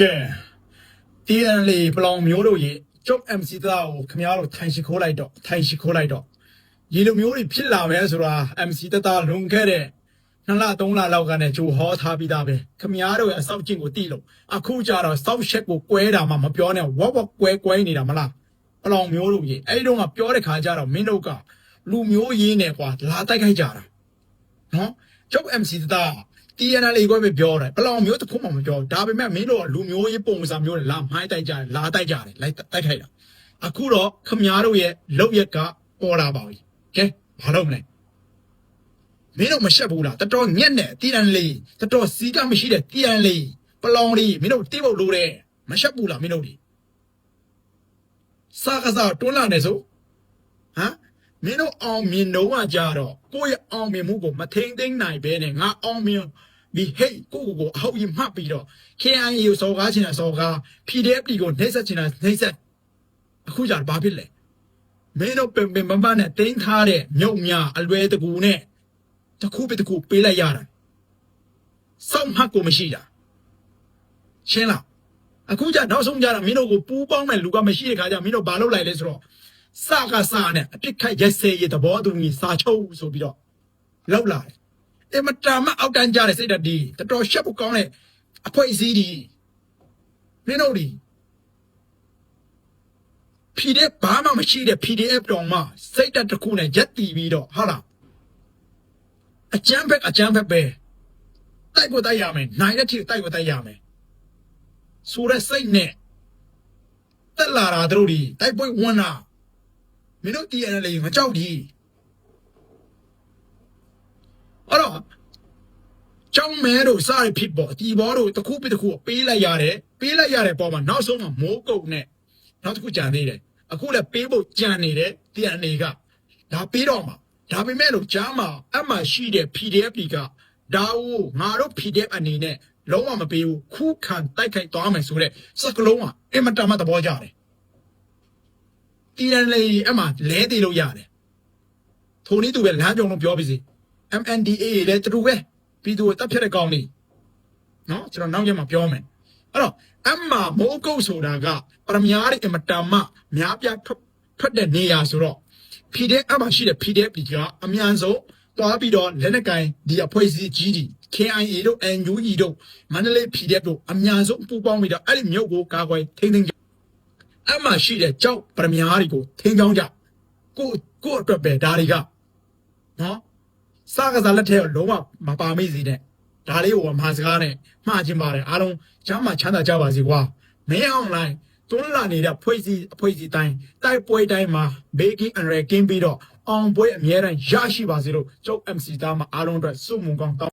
ကဲ TNL ပလောင်မျိုးတို့ရေကျုပ် MC သားကိုခမရတို့ထိုင်ရှိခိုးလိုက်တော့ထိုင်ရှိခိုးလိုက်တော့ဒီလိုမျိုးတွေဖြစ်လာမယ်ဆိုတာ MC တသားလွန်ခဲ့တဲ့နှစ်လသုံးလလောက်ကနေကြိုဟောထားပြီးသားပဲခမရတို့ရဲ့အဆောက်ကျင့်ကိုတိလို့အခုကြတော့စောက်ရှက်ကိုကွဲတာမှမပြောနဲ့ဝက်ဝက်ကွဲကွဲနေတာမလားပလောင်မျိုးတို့ရေအဲ့ဒီတော့ကပြောတဲ့ခါကျတော့မင်းတို့ကလူမျိုးရင်းနေကွာလာတိုက်ခိုက်ကြတာနော်ကျုပ် MC တသား TNL ကိုပဲပြောတယ်ဘလောင်မျိုးတစ်ခုမှမပြောဒါပေမဲ့မင်းတို့ကလူမျိုးရေးပုံစံမျိုးနဲ့လာမိုင်းတိုက်ကြတယ်လာတိုက်ကြတယ်လိုက်တိုက်ခိုက်တာအခုတော့ခမည်းတော်ရဲ့လောက်ရက်ကပေါ်လာပါပြီကဲဘာလုပ်မလဲမင်းတို့မရှက်ဘူးလားတော်တော်ညက်နဲ့ TNL တော်တော်စီကမရှိတဲ့ TNL ပလောင်လေးမင်းတို့တိဖို့လိုတယ်မရှက်ဘူးလားမင်းတို့ဒီစားကစားတွန်းလာနေစို့ဟ မ်မင်းတို့အောင်မြင်တော့ကကြတော့ကိုယ့်ရဲ့အောင်မြင်မှုကိုမထိန်သိမ်းနိုင်ဘဲနဲ့ငါအောင်မြင်ဒီဟေးကိုကိုကိုအဟုတ်ကြီးမှတ်ပြီးတော့ KIA ကိုစော်ကားချင်တာစော်ကား PDF တီကိုနှိမ့်ဆက်ချင်တာနှိမ့်ဆက်အခုကြတော့ဘာဖြစ်လဲမင်းတို့ပင်ပင်ပန်းပန်းနဲ့တင်းထားတဲ့မြုပ်များအလွယ်တကူနဲ့တစ်ခုပဲတစ်ခုပေးလိုက်ရတာစောင့်မှတ်ကိုမရှိတာရှင်းလားအခုကြနောက်ဆုံးကြတော့မင်းတို့ကိုပူးပေါင်းမဲ့လူကမရှိတဲ့ခါကျမင်းတို့ဘာလုပ်လိုက်လဲဆိုတော့ စကစနဲ့အပြစ်ခတ်ရက်စဲရသဘောတူညီစာချုပ်ဆိုပြီးတော့လောက်လာတယ်။အမတာမအောက်တန်းကြတဲ့စိတ်ဓာတ်ဒီတော်တော်ရှက်ဖို့ကောင်းတဲ့အဖွဲ့အစည်းဒီမင်းတို့ဒီ PDF ဘာမှမရှိတဲ့ PDF တောင်မှစိတ်ဓာတ်တစ်ခုနဲ့ရက်တီပြီးတော့ဟာလားအကျန်းဘက်အကျန်းဘက်ပဲတိုက်ကိုတိုက်ရမယ်နိုင်တဲ့ထိတိုက်ကိုတိုက်ရမယ်ဆိုတဲ့စိတ်နဲ့တက်လာတာတို့ဒီတိုက်ပွဲဝင်တာ မင်းတို့ TNL မကြောက်ဒီအဲ့တော့ကျောင်းမဲတို့စားရဖြစ်ပေါ်ဒီဘောတို့တစ်ခုပြီးတစ်ခုပေးလိုက်ရတယ်ပေးလိုက်ရတဲ့ပေါ်မှာနောက်ဆုံးမှာမိုးကုတ်နဲ့နောက်တစ်ခုကြံသေးတယ်အခုလည်းပေးဖို့ကြံနေတယ် TNL ကဒါပေးတော့မှာဒါပေမဲ့လို့ကြားမှာအမှရှိတဲ့ PDF ကဒါကိုငါတို့ PDF အနေနဲ့လုံးဝမပေးဘူးခုခံတိုက်ခိုက်သွားမယ်ဆိုတဲ့စကလုံးကအင်မတန်မှသဘောကျတယ် တီရန်လေးအမှလဲသေးလို့ရတယ်ထိုနည်းသူပဲလမ်းကြုံလို့ပြောပါစီ MNDA လည်းတူပဲပြီးသူကိုတပ်ဖြတ်တဲ့ကောင်းလေးနော်ကျွန်တော်နောက်ကျမှပြောမယ်အဲ့တော့အမှမိုးကုတ်ဆိုတာကပရမယားရဲ့အမတန်မှများပြထွက်ထွက်တဲ့နေရာဆိုတော့ PDF အမှရှိတဲ့ PDF ဒီကအမြန်ဆုံးတွားပြီးတော့လက်နက်ကင်ဒီအဖွဲ့အစည်းကြီးဒီ KIA တို့ NUE တို့မန္တလေး PDF တို့အမြန်ဆုံးပူးပေါင်းပြီးတော့အဲ့ဒီမြို့ကိုကာကွယ်ထိန်းသိမ်းကြ အမှရှိတဲ့ကြောက်ပရမယားတွေကိုထင်းချောင်းကြကိုကိုအတွက်ပဲဒါတွေကနော်စားကစားလက်ထဲကိုလုံးဝမပါမိစေနဲ့ဒါလေးကိုမဟာစကားနဲ့မှားခြင်းပါတယ်အားလုံးချမ်းသာချမ်းသာကြပါစေကွာမင်းအွန်လိုင်းတွန်းလာနေတဲ့ဖွဲ့စည်းအဖွဲ့အစည်းတိုင်းတိုက်ပွဲတိုင်းမှာဘေကင်းအန်ရကင်းပြီးတော့အောင်ပွဲအမြဲတမ်းရရှိပါစေလို့ကျုပ် MC သားမအားလုံးအတွက်စုမုံကောင်းတောင်း